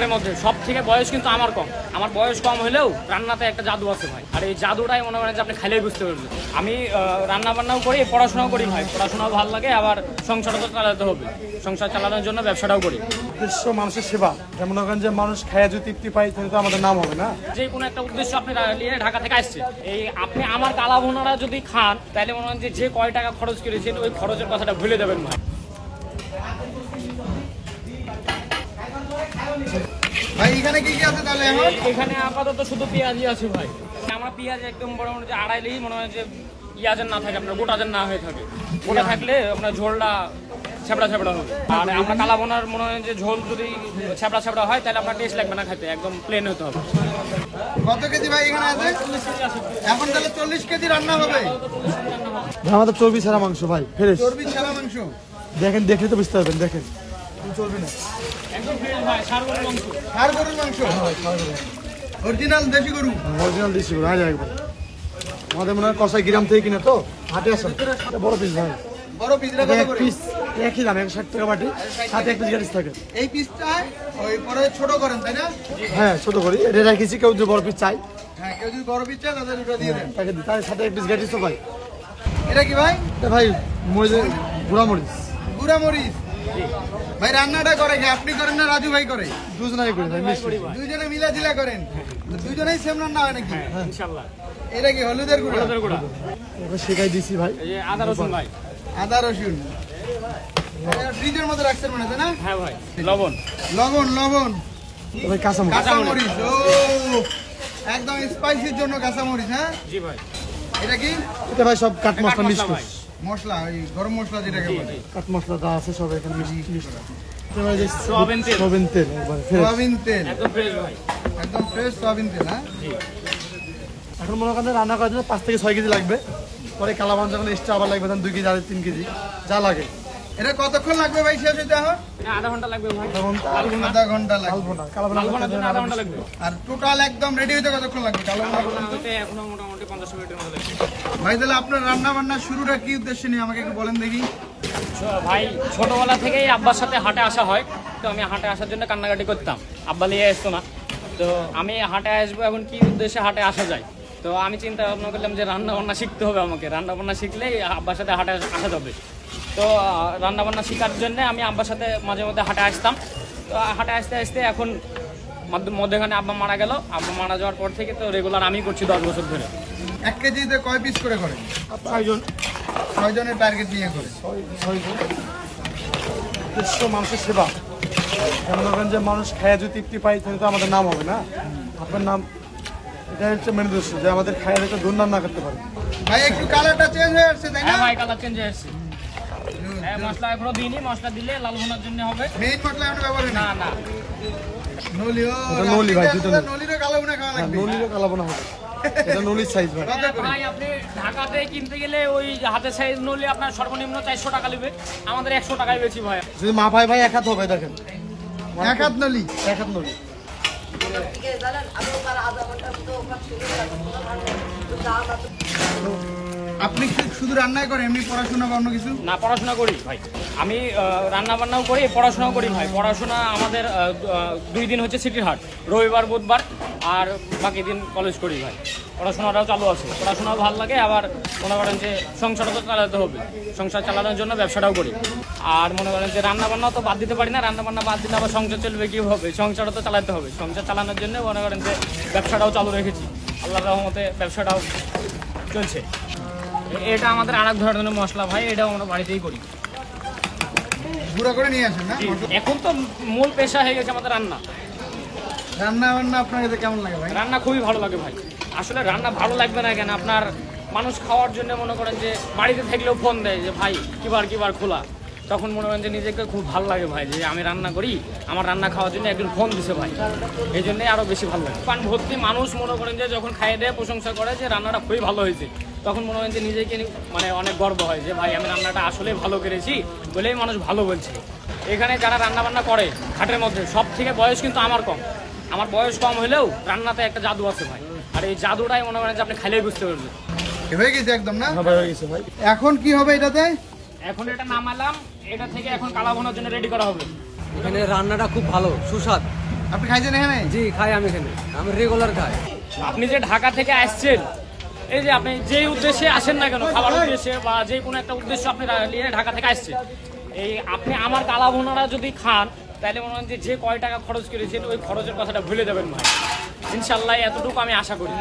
ঘাটের মধ্যে। সব থেকে বয়স কিন্তু আমার কম। আমার বয়স কম হলেও রান্নাতে একটা জাদু আছে ভাই। আর এই জাদুটাই মনে করেন যে আপনি খাইলেই বুঝতে পারবেন। আমি রান্না বান্নাও করি পড়াশোনাও করি ভাই। পড়াশোনাও ভালো লাগে আবার সংসারও চালাতে হবে। সংসার চালানোর জন্য ব্যবসাটাও করি। উদ্দেশ্য মানুষের সেবা। যেমন করেন যে মানুষ খায় যদি তৃপ্তি পায় তাহলে তো আমাদের নাম হবে না? যে কোনো একটা উদ্দেশ্য আপনি নিয়ে ঢাকা থেকে আসছে। এই আপনি আমার কালা ভুনারা যদি খান তাহলে মনে হয় যে যে কয় টাকা খরচ করেছেন ওই খরচের কথাটা ভুলে দেবেন ভাই। ভাই এখানে কি কি আছে তাহলে এখন? এখানে আপাতত শুধু পেঁয়াজই আছে ভাই। আমরা পেঁয়াজ একদম বড় মোটামুটি আড়াইলেই মনে হয় যে পেঁয়াজের না থাকে আপনার গোটাজের না হয়ে থাকে। গোটা থাকলে আপনার ঝোলটা ছেপড়া ছেপড়া হবে। আর আমরা কালা বোনার মনে হয় যে ঝোল যদি ছেপড়া ছেপড়া হয় তাহলে আপনার টেস্ট লাগবে না খেতে একদম প্লেন হতে হবে। কত কেজি ভাই এখানে আছে? এখন তাহলে চল্লিশ কেজি রান্না হবে। আমাদের চর্বি ছাড়া মাংস ভাই ফ্রেশ চর্বি ছাড়া মাংস? দেখেন দেখলে তো বুঝতে পারবেন দেখেন। চর্বি না। একদম সার গরুর মাংস। অরিজিনাল দেশি গরু? অরিজিনাল দিচ্ছি ভাই হাজার একবার। আমাদের মনে হয় কষাই গ্রাম থেকে কিনে তো? হাটে আসেন বড় পিস ভাই। বড় এটা করে? পিস একই দাম একশো ষাট টাকা বাটি। সাথে এক পিস গ্যারিস থাকে। এই পিসটা ওই পরে ছোট করেন তাই না? হ্যাঁ ছোট করি। এটা রেখেছি কেউ যদি বড় পিস চাই হ্যাঁ কেউ যদি বড় পিস তাদের ওটা দিয়ে দেন। তাকে দিই। তার সাথে এক পিস গ্যারিস তো ভাই এটা কি ভাই? এটা ভাই মরিচ গুঁড়া মরিচ। গুড়া মরিচ। ভাই রান্নাটা করে কি? আপনি করেন না রাজু ভাই করে? দুজনাই করি ভাই মিষ্টি। দুইজনে মিলা জিলা করেন। দুইজনেই সেম রান্না হয় নাকি? ইনশাল্লাহ। এটা কি হলুদের গুঁড়ো? হলুদের গুঁড়া। শেখাই দিছি ভাই। এই আদা রসুন ভাই। আদা রসুন। ফ্রিজের মধ্যে রাখছেন মনে হয়, না? হ্যাঁ ভাই লবণ। লবণ লবণ। ভাই কাঁচা মরিচ কাঁচা মরিচ ও। একদম স্পাইসির জন্য কাঁচা মরিচ হ্যাঁ? জি ভাই। এটা কি? এটা ভাই সব কাঠ মশলা মিক্স ভাই। মশলা ওই গরম মশলা যেটাকে বলে। কাট মশলা যা আছে সব এখানে মিশিয়ে সোয়াবিন তেল। সোয়াবিন তেল সোয়াবিন তেল একদম ফ্রেশ ভাই। একদম ফ্রেশ সোয়াবিন তেল হ্যাঁ? এখন মনে করেন রান্না করার জন্য পাঁচ থেকে ছয় কেজি লাগবে। পরে কালাবান যখন এক্সট্রা আবার লাগবে তখন দুই কেজি আর তিন কেজি যা লাগে। এটা কতক্ষণ লাগবে ভাই শেষ হইতে এখন? আধা ঘণ্টা লাগবে ভাই। আধা ঘণ্টা। লাগবে। আর টোটাল একদম রেডি হইতে কতক্ষণ লাগবে? এখনও মোটামুটি পঞ্চাশ মিনিটের মতো লাগবে। ভাই তাহলে আপনার রান্না বান্না শুরুটা কি উদ্দেশ্যে নিয়ে আমাকে একটু বলেন দেখি। ভাই ছোটবেলা থেকেই আব্বার সাথে হাটে আসা হয়। তো আমি হাটে আসার জন্য কান্নাকাটি করতাম। আব্বা নিয়ে আসতো না। তো আমি হাটে আসব এখন কি উদ্দেশ্যে হাটে আসা যায়? তো আমি চিন্তা ভাবনা করলাম যে রান্না বান্না শিখতে হবে আমাকে। রান্না বান্না শিখলেই আব্বার সাথে হাটে আসা যাবে। তো রান্না বান্না শেখার জন্য আমি আব্বার সাথে মাঝে মধ্যে হাটে আসতাম। তো হাটে আসতে আসতে এখন মধ্য- মধ্যখানে আব্বা মারা গেল। আব্বা মারা যাওয়ার পর থেকে তো রেগুলার আমি করছি দশ বছর ধরে। এক কেজিতে কয় পিস করে করেন ছয়জন। ছয় জনের টার্গেট নিয়ে করে। ছয়জন। উদ্দেশ্য মানুষের সেবা। যেমন করেন যে মানুষ খায় যদি তৃপ্তি পায় তাহলে তো আমাদের নাম হবে না। আপনার নাম এটা হচ্ছে মেন উদ্দেশ্য যে আমাদের খায়ের একটা দুর্নাম না করতে পারে। ভাই একটু কালারটা চেঞ্জ হয়ে আসছে তাই না? হ্যাঁ ভাই কালার চেঞ্জ হয়ে হ্যাঁ মশলা এখনও দিইনি মশলা দিলে লাল ভুনার জন্য হবে। মেইন মশলা আমরা ব্যবহার করি না না। না নলি ভাই, দুটো নলিরও কালো ভুনা খাওয়া হ্যাঁ লাগবে নলিরও হবে। এটা নলির সাইজ ভাই। ভাই আপনি ঢাকাতে কিনতে গেলে ওই হাতের সাইজ নলে আপনার সর্বনিম্ন চারশো টাকা নেবে। আমাদের একশো টাকায় বেশি ভাই। যদি মা ভাই ভাই এক হাত হবে দেখেন। এক হাত নলি। এক হাত নলি। থেকে জানেন আমি ওখানে আধা ঘণ্টার মতো ওখানে ছিল তো দাম এত আপনি শুধু রান্নাই করেন, এমনি পড়াশোনা বা অন্য কিছু? না, পড়াশোনা করি, ভাই। আমি রান্না বান্নাও করি, পড়াশোনাও করি, ভাই। পড়াশোনা আমাদের দুই দিন হচ্ছে সিটির হাট, রবিবার, বুধবার, আর বাকি দিন কলেজ করি, ভাই। পড়াশোনাটাও চালু আছে। পড়াশোনাও ভালো লাগে, আবার মনে করেন যে সংসারও তো চালাতে হবে। সংসার চালানোর জন্য ব্যবসাটাও করি। আর মনে করেন যে রান্নাবান্নাও তো বাদ দিতে পারি না রান্না বান্না বাদ দিলে আবার সংসার চলবে কীভাবে সংসারও তো চালাতে হবে। সংসার চালানোর জন্য মনে করেন যে ব্যবসাটাও চালু রেখেছি। আল্লাহ রহমতে ব্যবসাটাও চলছে। এটা আমাদের আর এক ধরনের মশলা ভাই এটাও আমরা বাড়িতেই করি। গুঁড়া করে নিয়ে আসেন না? এখন তো মূল পেশা হয়ে গেছে আমাদের রান্না। রান্না বান্না আপনার কাছে কেমন লাগে ভাই? রান্না খুবই ভালো লাগে ভাই। আসলে রান্না ভালো লাগবে না কেন? আপনার মানুষ খাওয়ার জন্য মনে করেন যে বাড়িতে থাকলেও ফোন দেয় যে ভাই কিবার কিবার খোলা। তখন মনে করেন যে নিজেকে খুব ভালো লাগে ভাই যে আমি রান্না করি আমার রান্না খাওয়ার জন্য একজন ফোন দিছে ভাই। এই জন্যই আরও বেশি ভালো লাগে। পান ভর্তি মানুষ মনে করেন যে যখন খাইয়ে দেয় প্রশংসা করে যে রান্নাটা খুবই ভালো হয়েছে। তখন মনে হয় যে নিজেকে মানে অনেক গর্ব হয় যে ভাই আমি রান্নাটা আসলে ভালো করেছি বলেই মানুষ ভালো বলছে। এখানে যারা রান্না বান্না করে ঘাটের মধ্যে সব থেকে বয়স কিন্তু আমার কম। আমার বয়স কম হলেও রান্নাতে একটা জাদু আছে ভাই। আর এই জাদুটাই মনে করেন যে আপনি খাইলেই বুঝতে পারবেন। হয়ে গেছে একদম না? হ্যাঁ ভাই হয়ে গেছে ভাই। এখন কি হবে এটাতে? এখন এটা নামালাম এটা থেকে এখন কালা ভোনার জন্য রেডি করা হবে। এখানে রান্নাটা খুব ভালো সুস্বাদ। আপনি খাইছেন এখানে? জি খাই আমি এখানে। আমি রেগুলার খাই। আপনি যে ঢাকা থেকে আসছেন এই যে আপনি যেই উদ্দেশ্যে আসেন না কেন, খাবার উদ্দেশ্যে বা যে কোনো একটা উদ্দেশ্য আপনি নিয়ে ঢাকা থেকে আসছেন, এই আপনি আমার কালা ভুনারা যদি খান, তাহলে মনে হয় যে যে কয় টাকা খরচ করেছেন, ওই খরচের কথাটা ভুলে যাবেন ভাই। ইনশাল্লাহ এতটুকু আমি আশা করি।